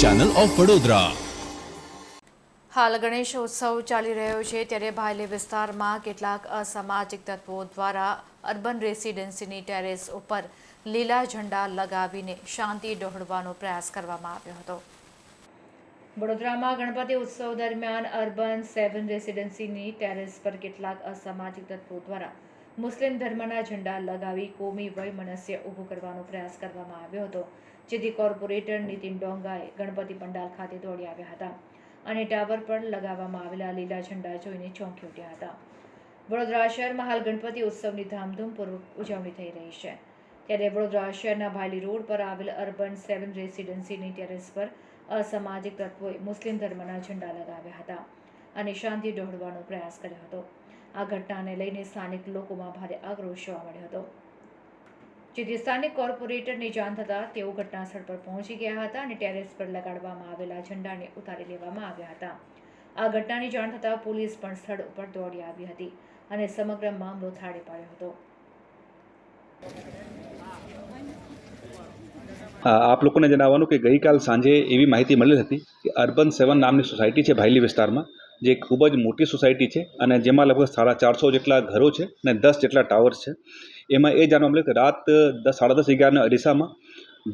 Channel of Vadodara હાલ ગણેશ ઉત્સવ ચાલી રહ્યો છે, ત્યારે ભાયલી વિસ્તારમાં કેટલાક અસામાજિક તત્વો દ્વારા અર્બન રેસિડેન્સીની ટેરેસ ઉપર લીલા ઝંડા લગાવીને શાંતિ ડહોળવાનો પ્રયાસ કરવામાં આવ્યો હતો. વડોદરામાં ગણપતિ ઉત્સવ દરમિયાન અર્બન સેવન રેસિડેન્સીની ટેરેસ પર કેટલાક અસામાજિક તત્વો દ્વારા મુસ્લિમ ધર્મના ઝંડા લગાવી કોમી વય મનસ્ય ઊભું કરવાનો પ્રયાસ કરવામાં આવ્યો હતો. જેથી કોર્પોરેટર નીતિન ડોંગાએ ગણપતિ પંડાલ ખાતે દોડી આવ્યા હતા અને ટાવર પર લગાવવામાં આવેલા લીલા ઝંડા જોઈને ચોંકી ઉઠ્યા હતા. વડોદરા શહેરમાં હાલ ગણપતિ ઉત્સવની ધામધૂમપૂર્વક ઉજવણી થઈ રહી છે. ત્યારે વડોદરા શહેરના ભાયલી રોડ પર આવેલ અર્બન સેવન રેસિડેન્સીની ટેરેસ પર અસામાજિક તત્વોએ મુસ્લિમ ધર્મના ઝંડા લગાવ્યા હતા અને શાંતિ દોહડવાનો પ્રયાસ કર્યો હતો. આ ઘટનાને લઈને સ્થાનિક લોકોમાં ભારે આક્રોશ જોવા મળ્યો હતો. જેથી સ્થાનિક કોર્પોરેટરની જાણ થતાં તેઓ ઘટનાસ્થળ પર પહોંચી ગયા હતા અને ટેરેસ પર લગાડવામાં આવેલા ઝંડાને ઉતારી લેવામાં આવ્યા હતા. આ ઘટનાની જાણ થતાં પોલીસ પણ સ્થળ ઉપર દોડી આવી હતી અને સમગ્ર મામલો થાળે પાડ્યો હતો. આપ લોકોને જણાવવાનું કે ગઈકાલ સાંજે એવી માહિતી મળેલી હતી કે અર્બન સેવન નામની સોસાયટી છે ભાયલી વિસ્તારમાં, જે ખૂબ જ મોટી સોસાયટી છે અને જેમાં લગભગ સાડા ચારસો જેટલા ઘરો છે અને દસ જેટલા ટાવર્સ છે. એમાં એ જાણવા મળ્યું કે રાત દસ, સાડા દસ અગિયારના અરીસામાં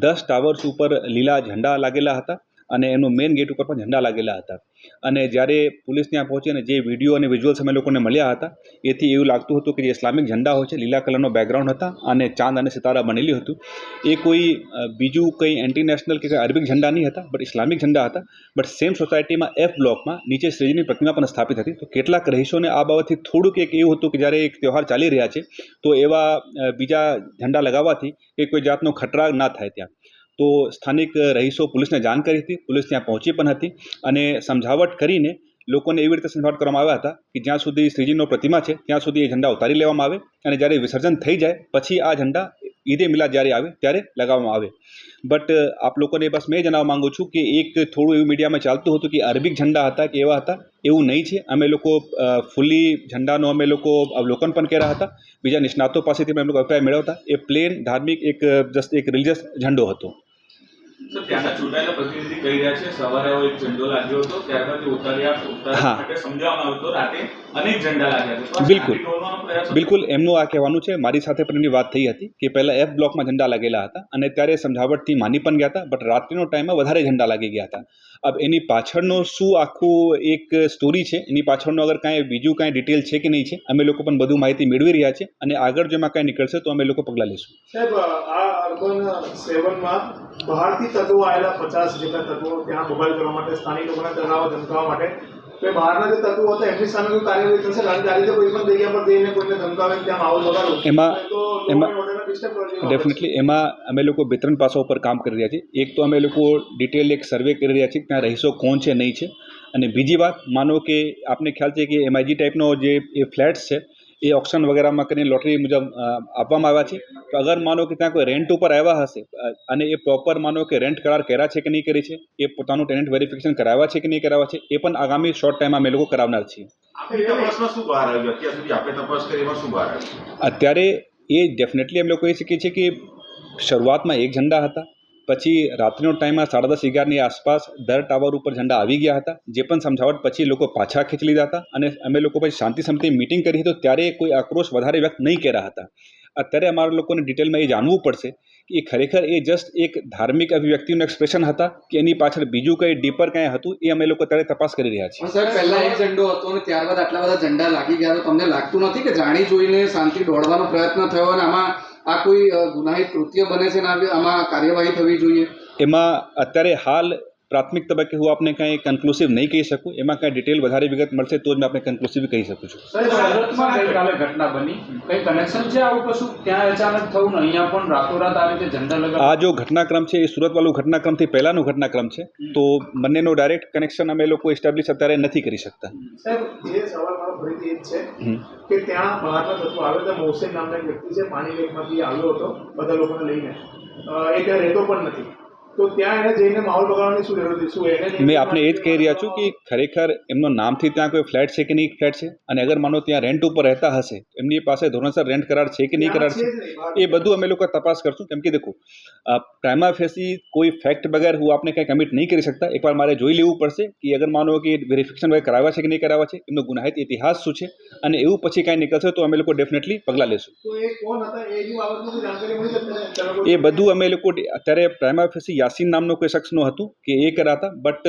દસ ટાવર્સ ઉપર લીલા ઝંડા લાગેલા હતા. અને એનું મેઇન ગેટ ઉપર પણ ઝંડા લાગેલા હતા. અને જ્યારે પોલીસ ત્યાં પહોંચી અને જે વીડિયો અને વિઝ્યુઅલ્સ અમે લોકોને મળ્યા હતા, એથી એવું લાગતું હતું કે જે ઇસ્લામિક ઝંડા હોય છે, લીલા કલરનો બેકગ્રાઉન્ડ હતા અને ચાંદ અને સિતારા બનેલી હતું. એ કોઈ બીજું કંઈ એન્ટીનેશનલ કે અરબિક ઝંડા નહીં હતા બટ ઇસ્લામિક ઝંડા હતા. બટ સેમ સોસાયટીમાં એફ બ્લોકમાં નીચે શ્રીજીની પ્રતિમા પણ સ્થાપિત હતી. તો કેટલાક રહીશોને આ બાબતથી થોડુંક એક એવું હતું કે જ્યારે એક તહેવાર ચાલી રહ્યા છે, તો એવા બીજા ઝંડા લગાવવાથી કે કોઈ જાતનો ખતરા ના થાય ત્યાં. તો સ્થાનિક રહીશો પોલીસને જાણ કરી હતી. પોલીસ ત્યાં પહોંચી પણ હતી અને સમજાવટ કરીને લોકોને એવી રીતે સમજાવટ કરવામાં આવ્યા હતા કે જ્યાં સુધી શ્રીજીનો પ્રતિમા છે, ત્યાં સુધી એ ઝંડા ઉતારી લેવામાં આવે અને જ્યારે વિસર્જન થઈ જાય, પછી આ ઝંડા ઈદે મિલાદ જ્યારે આવે ત્યારે લગાવવામાં આવે. બટ આપ લોકોને બસ મેં જણાવવા માગું છું કે એક થોડું એવું મીડિયામાં ચાલતું હતું કે અરબિક ઝંડા હતા કે એવા હતા, એવું નહીં છે. અમે લોકો ફૂલી ઝંડાનો અમે લોકો અવલોકન પણ કર્યા હતા. બીજા નિષ્ણાતો પાસેથી અમે લોકો અભિપ્રાય મેળવતા. એ પ્લેન ધાર્મિક એક, જસ્ટ એક રિલિજિયસ ઝંડો હતો. ત્યાંના ચૂંટાયેલા પ્રતિનિધિ કહી રહ્યા છે સવારે એક ઝંડો લાગ્યો હતો ત્યારબાદ ઉતાર્યા ઉતારવા હા. માટે સમજાવવામાં આવ્યું રાતે અનેક ઝંડા લાગ્યા છે બિલકુલ. બિલકુલ એમનું આ કહેવાનું છે મારી સાથે પણ એમની વાત થઈ હતી કે પહેલાં એફ બ્લોકમાં ઝંડા લાગેલા હતા અને ત્યારે સમજાવટથી માની પણ ગયા હતા બટ રાત્રિનો ટાઈમમાં વધારે ઝંડા લાગી ગયા હતા. અબ એની પાછળનો શું આખું એક સ્ટોરી છે? એની પાછળનો અગર કાંઈ બીજું કાંઈ ડિટેલ છે કે નહીં છે? અમે લોકો પણ બધું માહિતી મેળવી રહ્યા છે અને આગળ જો એમાં કાંઈ નીકળશે તો અમે લોકો પગલાં લઈશું સાહેબ આ અર્બન સેવનમાં બહારથી તત્વો આવેલા પચાસ જેટલા તત્વો ત્યાં મોબાઈલ કરવા માટે સ્થાનિક લોકોને ડરાવવા ધમકાવવા માટે. તો બહારના જે તત્વો હતા એમની સામે કોઈ કાર્યવાહી થશે? કારણ કે આ રીતે કોઈ પણ જગ્યા પર જઈને કોઈને ધમકાવે ત્યાં માહોલ બગાડો એમાં- એમાં- ડેફિનેટલી એમાં અમે લોકો બે ત્રણ પાસા ઉપર કામ કરી રહ્યા છીએ. એક તો અમે લોકો ડિટેલ એક સર્વે કરી રહ્યા છીએ ત્યાં રહીશો કોણ છે નહીં છે. અને બીજી વાત માનો કે આપને ખ્યાલ છે કે એમઆઈજી ટાઈપનો જે એ ફ્લેટ્સ છે એ ઓપ્શન વગેરેમાં કરીને લોટરી મુજબ આપવામાં આવ્યા છે. તો અગર માનો કે ત્યાં કોઈ રેન્ટ ઉપર આવ્યા હશે અને એ પ્રોપર માનો કે રેન્ટ કરાર કર્યા છે કે નહીં કરી છે એ પોતાનું ટેનન્ટ વેરિફિકેશન કરાવ્યા છે કે નહીં કરાવ્યા છે એ પણ આગામી શોર્ટ ટાઈમમાં અમે લોકો કરાવનાર છીએ. અત્યારે એ ડેફિનેટલી અમે લોકો એ શીખીએ છીએ કે શરૂઆતમાં એક ઝંડા હતા પછી રાત્રિનો ટાઈમમાં સાડા દસ અગિયારની આસપાસ દર ટાવર ઉપર ઝંડા આવી ગયા હતા, જે પણ સમજાવટ પછી લોકો પાછા ખેંચી લીધા હતા અને અમે લોકો પછી શાંતિ સમિતિ મિટિંગ કરી તો ત્યારે કોઈ આક્રોશ વધારે વ્યક્ત નહીં કર્યા હતા. અત્યારે અમારા લોકોને ડિટેલમાં એ જાણવું પડશે કે એ ખરેખર એ જસ્ટ એક ધાર્મિક અભિવ્યક્તિનું એક્સપ્રેશન હતા કે એની પાછળ બીજું કંઈ ડીપર કંઈ હતું, એ અમે લોકો અત્યારે તપાસ કરી રહ્યા છીએ. સર પહેલા એક ઝંડો હતો અને ત્યારબાદ આટલા બધા ઝંડા લાગી ગયા, તો તમને લાગતું નથી કે જાણી જોઈને શાંતિ દોડવાનો પ્રયત્ન થયો અને આમાં આ કોઈ ગુનાહિત કૃત્ય બને છે ને આ- આમાં કાર્યવાહી થવી જોઈએ? એમાં અત્યારે હાલ પ્રાથમિક તબક્કે હું આપને કાંઈ કન્ક્લુસિવ નહીં કહી શકું એમાં કાંઈ ડિટેલ વધારે વિગત મળશે તો જ મેં આપણે કન્ક્લુસિવ કહી શકું છું. સુરતમાં ગઈકાલે ઘટના બની? કઈ કનેક્શન છે આવું કશું? ત્યાં અચાનક થયું ને અહીંયા પણ રાતોરાત આવી રીતે ઝંડા આ જો ઘટનાક્રમ છે એ સુરતવાળું ઘટનાક્રમથી પહેલાંનો ઘટનાક્રમ છે તો બંનેનો ડાયરેક્ટ કનેક્શન અમે લોકો એસ્ટાબ્લિશ અત્યારે નથી કરી શકતા. સાહેબ જે સવાલ મારો ફરીથી એ છે કે ત્યાં બહારના તત્વો આવે તો મોહસેન નામના વ્યક્તિ છે પાણી લેકમાંથી આવ્યો હતો બધા લોકોને લઈને. એ ત્યાં રહેતો પણ નથી. તો ત્યાં એને જઈને માહોલ બગાડવાની શું જરૂર હતી શું એને મેં આપને એ જ કહી રહ્યા છું કે ખરેખર એમનો નામથી ત્યાં કોઈ ફ્લેટ છે કે નહીં ફ્લેટ છે? અને અગર માનો ત્યાં રેન્ટ ઉપર રહેતા હશે એમની પાસે ધોરણસર રેન્ટ કરાર છે કે નહીં કરાર છે એ બધું અમે લોકો તપાસ કરશું. કેમ કે દેખો પ્રાઇમા ફેસી કોઈ ફેક્ટ વગર હું આપને કંઈ કમિટ નહીં કરી શકતા. એકવાર મારે જોઈ લેવું પડશે કે અગર માનો કે વેરિફિકેશન વગર કરાવ્યા છે કે નહીં કરાવ્યા છે એમનો ગુનાહિત ઇતિહાસ શું છે? અને એવું પછી કાંઈ નીકળશે તો અમે લોકો ડેફિનેટલી પગલાં લેશું. એ બધું અમે લોકો અત્યારે પ્રાઇમા ફેસી યાસીન નામનો કોઈ શખ્સનું હતું કે એ કર્યા હતા બટ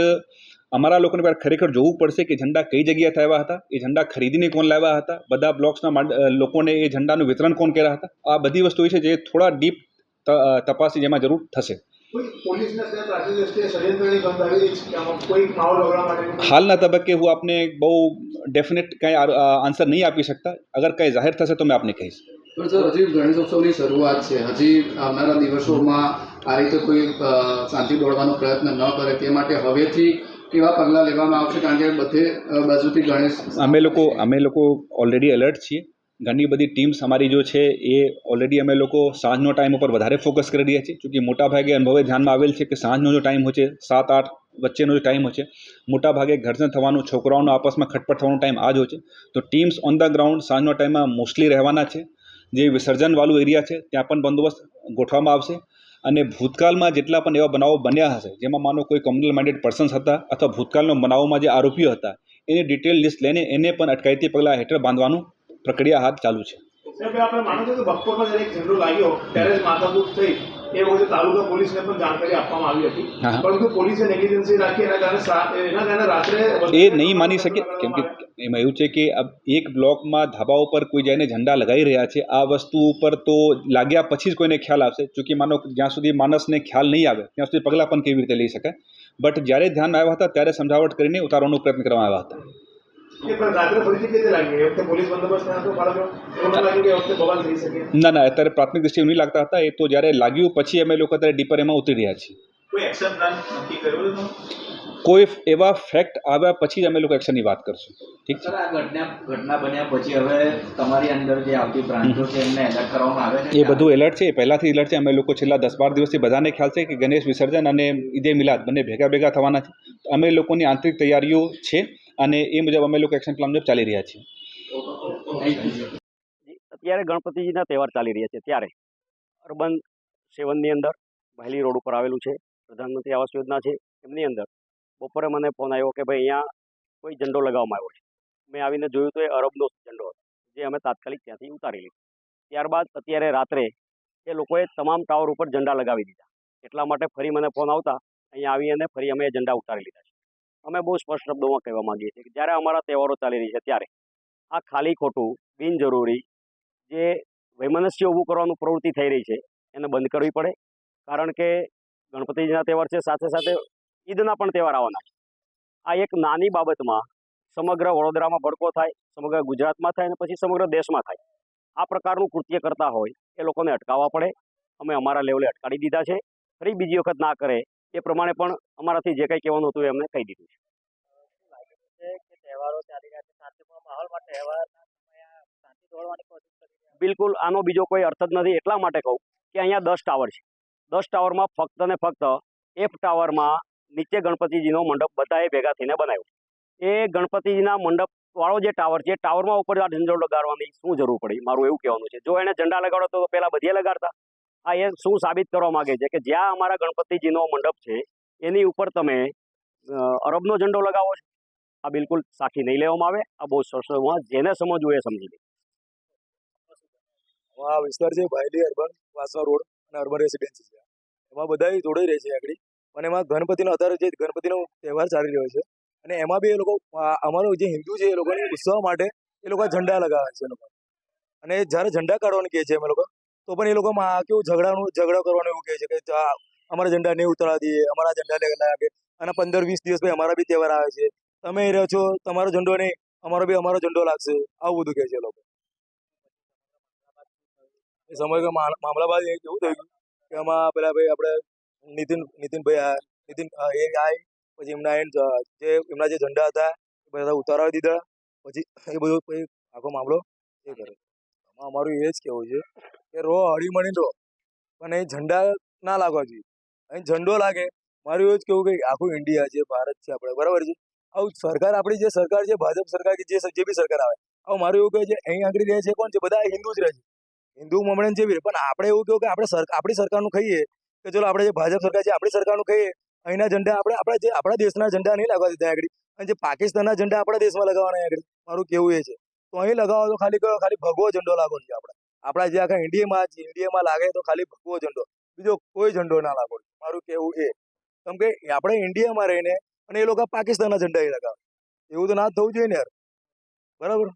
અમારા લોકોને પહેલાં ખરેખર જોવું પડશે કે ઝંડા કઈ જગ્યાએ થયા હતા એ ઝંડા ખરીદીને કોણ લાવ્યા હતા બધા બ્લોક્સના લોકોને એ ઝંડાનું વિતરણ કોણ કર્યા હતા? આ બધી વસ્તુ છે જે થોડા ડીપ તપાસી જેમાં જરૂર થશે. હાલના તબક્કે હું આપને બહુ ડેફિનેટ કંઈ આન્સર નહીં આપી શકતા. અગર કંઈ જાહેર થશે તો મેં આપને કહીશ. પણ સર હજી ગણેશોત્સવની શરૂઆત છે. હજી આવનારા દિવસોમાં આ રીતે કોઈ શાંતિ દોડવાનો પ્રયત્ન ન કરે તે માટે હવેથી કેવા પગલાં લેવામાં આવશે? કારણ કે બધે બાજુથી ગણેશ અમે લોકો અમે લોકો ઓલરેડી એલર્ટ છીએ. ઘણી બધી ટીમ્સ અમારી જો છે એ ઓલરેડી અમે લોકો સાંજનો ટાઈમ ઉપર વધારે ફોકસ કરી રહ્યા છીએ. ચૂંકિ મોટાભાગે અનુભવે ધ્યાનમાં આવેલ છે કે સાંજનો જો ટાઈમ હોય છે, સાત, આઠ વચ્ચેનો જે ટાઈમ હોય છે મોટાભાગે ઘર્ષણ થવાનું, છોકરાઓનો આપસમાં ખટપટ થવાનો ટાઈમ આ જ હોય છે. તો ટીમ્સ ઓન ધ ગ્રાઉન્ડ સાંજનો ટાઈમમાં મોસ્ટલી રહેવાના છે. જે વિસર્જનવાળું એરિયા છે, ત્યાં પણ બંદોબસ્ત ગોઠવવામાં આવશે. અને ભૂતકાળમાં જેટલા પણ એવા બનાવો બન્યા હશે, જેમાં માનો કોઈ કોમ્યુનલ માઇન્ડેડ પર્સન્સ હતા અથવા ભૂતકાળના બનાવોમાં જે આરોપીઓ હતા, એની ડિટેલ લિસ્ટ લઈને એને પણ અટકાયતી પગલાં હેઠળ બાંધવાનું પ્રક્રિયા હાથ ચાલુ છે. સાહેબ આપણે માનો છો કે બપોરમાં જ્યારે એક ઝંડો લાગ્યો ત્યારે જ માથાકૂટ થઈ એ વખતે તાલુકા પોલીસને પણ જાણકારી આપવામાં આવી હતી. હા, હા. પરંતુ પોલીસે નેગ્લિજન્સી રાખી એના કારણે એના કારણે રાત્રે એ નહીં માની શકે કેમ કે એમાં એવું છે કે એક બ્લોકમાં ધાબા ઉપર કોઈ જઈને ઝંડા લગાવી રહ્યા છે આ વસ્તુ ઉપર તો લાગ્યા પછી જ કોઈને ખ્યાલ આવશે. ચૂંકિ માનો જ્યાં સુધી માણસને ખ્યાલ નહીં આવે ત્યાં સુધી પગલાં પણ કેવી રીતે લઈ શકાય? બટ જ્યારે ધ્યાન આવ્યા હતા ત્યારે સમજાવટ કરીને ઉતારવાનો પ્રયત્ન કરવામાં આવ્યા હતા. ન લાગ્યું કે એ વખતે બવાલ થઈ શકે? ના ના અત્યારે પ્રાથમિક દ્રષ્ટિએ એવું નહીં લાગતા હતા. એ તો જ્યારે લાગ્યું પછી અમે લોકો અત્યારે ડીપર એમાં ઉતરી રહ્યા છીએ. કોઈ એક્શન પ્લાન નક્કી કર્યો છે તમે? કોઈ એવા ફેક્ટ આવ્યા પછી જ અમે લોકો એક્શનની વાત કરશું. ઠીક છે? ઘટના ઘટના બન્યા પછી હવે તમારી અંદર જે આવતી બ્રાન્ચો છે એમને એલર્ટ કરવામાં આવે છે? એ બધું એલર્ટ છે. પહેલાંથી એલર્ટ છે. અમે લોકો છેલ્લા દસ બાર દિવસથી બધાને ખ્યાલ છે કે ગણેશ વિસર્જન અને ઈદે મિલાદ બંને ભેગા ભેગા થવાના છે. અમે લોકોની આંતરિક તૈયારીઓ છે. અને એ મુજબ અમે લોકો એક્શન પ્લાન મુજબ ચાલી રહ્યા છીએ. અત્યારે ગણપતિજીના તહેવાર ચાલી રહ્યા છે. ત્યારે અર્બન સેવનની અંદર વહેલી રોડ ઉપર આવેલું છે. પ્રધાનમંત્રી આવાસ યોજના છે. એમની અંદર બપોરે મને ફોન આવ્યો કે ભાઈ અહીંયા કોઈ ઝંડો લગાવવામાં આવ્યો છે. મેં આવીને જોયું તો એ અરબનો ઝંડો હતો, જે અમે તાત્કાલિક ત્યાંથી ઉતારી લીધો. ત્યારબાદ અત્યારે રાત્રે એ લોકોએ તમામ ટાવર ઉપર ઝંડા લગાવી દીધા. એટલા માટે ફરી મને ફોન આવતા, અહીંયા આવી અને ફરી અમે ઝંડા ઉતારી લીધા છે. અમે બહુ સ્પષ્ટ શબ્દોમાં કહેવા માંગીએ છીએ કે જ્યારે અમારા તહેવારો ચાલી રહી છે ત્યારે આ ખાલી ખોટું, બિનજરૂરી જે વૈમનસ્ય ઊભું કરવાનું પ્રવૃત્તિ થઈ રહી છે, એને બંધ કરવી પડે. કારણ કે ગણપતિજીના તહેવાર છે, સાથે સાથે ઈદના પણ તહેવાર આવવાના આ એક નાની બાબતમાં સમગ્ર વડોદરામાં ભડકો થાય, સમગ્ર ગુજરાતમાં થાય અને પછી સમગ્ર દેશમાં થાય. આ પ્રકારનું કૃત્ય કરતા હોય એ લોકોને અટકાવવા પડે. અમે અમારા લેવલે અટકાવી દીધા છે. ફરી બીજી વખત ના કરે એ પ્રમાણે પણ અમારાથી જે કંઈ કહેવાનું હતું એમને કહી દીધું છે. બિલકુલ, આનો બીજો કોઈ અર્થ જ નથી. એટલા માટે કહું કે અહીંયા દસ ટાવર છે. દસ ટાવરમાં ફક્ત ને ફક્ત એફ ટાવરમાં નીચે ગણપતિજીનો મંડપ બધાએ ભેગા થઈને બનાવ્યો. એ ગણપતિજીના મંડપ વાળો જે ટાવર છે ટાવરમાં ઉપર આ ઝંડો લગાડવાની શું જરૂર પડી? મારું એવું કહેવાનું છે. જો એને ઝંડા લગાડો તો પહેલાં બધી લગાડતા. આ એ શું સાબિત કરવા માંગે છે કે જ્યાં અમારા ગણપતિજીનો મંડપ છે, એની ઉપર તમે અરબનો ઝંડો લગાવો છો. આ બિલકુલ સાખી નહીં લેવામાં આવે. આ બહુ સરસમાં જેને સમજવું એ સમજી લે. આ વિસ્તાર છે ભાયલી અર્બન, વાસવા રોડ અને અર્બન રેસિડેન્સી છે. એમાં બધા જોડાઈ રહે છે આગળ. અને એમાં ગણપતિનો અત્યારે જે ગણપતિનો તહેવાર ચાલી રહ્યો છે. અને એમાં બી એ લોકો અમારો જે હિન્દુ છે એ લોકોને ઉત્સવ માટે એ લોકો ઝંડા લગાવે છે એ લોકો. અને જ્યારે ઝંડા કાઢવાનું કહે છે અમે લોકો તો પણ એ લોકો કેવું ઝઘડાનું, ઝઘડો કરવાનું એવું કહે છે કે અમારા ઝંડા નહીં ઉતારા દઈએ, અમારા ઝંડા લાગે. અને પંદર, વીસ દિવસ પછી અમારા બી તહેવાર આવે છે. તમે એ રહો છો, તમારો ઝંડો નહીં, અમારો બી, અમારો ઝંડો લાગશે. આવું બધું કહે છે લોકો. એ સમય મામલા બાદ એવું થયું કે આમાં પેલા ભાઈ આપણે નીતિન, નીતિનભાઈ આ, નીતિન એ આય પછી એમના એન્ડ જે એમના જે ઝંડા હતા, એ બધા ઉતારવા દીધા. પછી એ બધું આખો મામલો એ કરે. આમાં અમારું એ જ કહેવું છે. કે રો હળી મળી રહો પણ અહીં ઝંડા ના લાગવા જોઈએ. અહીં ઝંડો લાગે, મારું એવું જ કેવું કે આખું ઇન્ડિયા છે, ભારત છે આપણે, બરાબર છે? આવું સરકાર, આપણી જે સરકાર છે, ભાજપ સરકાર કે જે જે બી સરકાર આવે, આવું મારું એવું કહે છે, અહીં આગળ રહે છે કોણ છે? બધા હિન્દુ જ રહે છે. હિન્દુ, મમણન જેવી રહે. પણ આપણે એવું કહ્યું કે આપણે આપણી સરકારનું ખાઈએ, કે ચલો આપણે જે ભાજપ સરકાર છે, આપણી સરકારનું ખાઈએ, અહીંના ઝંડા આપણે, આપણા જે, આપણા દેશના ઝંડા નહીં લગાવવા દીધા આગળ. અને જે પાકિસ્તાનના ઝંડા આપણા દેશમાં લગાવવાના આગળ, મારું કેવું એ છે. તો અહીં લગાવો તો ખાલી ખાલી ભગવો ઝંડો લાગો છે આપણે. આપણા જે આખા ઇન્ડિયામાં ઇન્ડિયામાં લાગે તો ખાલી ભગવો ઝંડો. બીજો કોઈ ઝંડો ના લાગો. મારું કેવું એ. કેમ કે આપણે ઇન્ડિયામાં રહીને અને એ લોકો પાકિસ્તાનના ઝંડા એ લગાવે. એવું તો ના થવું જોઈએ ને યાર. બરાબર?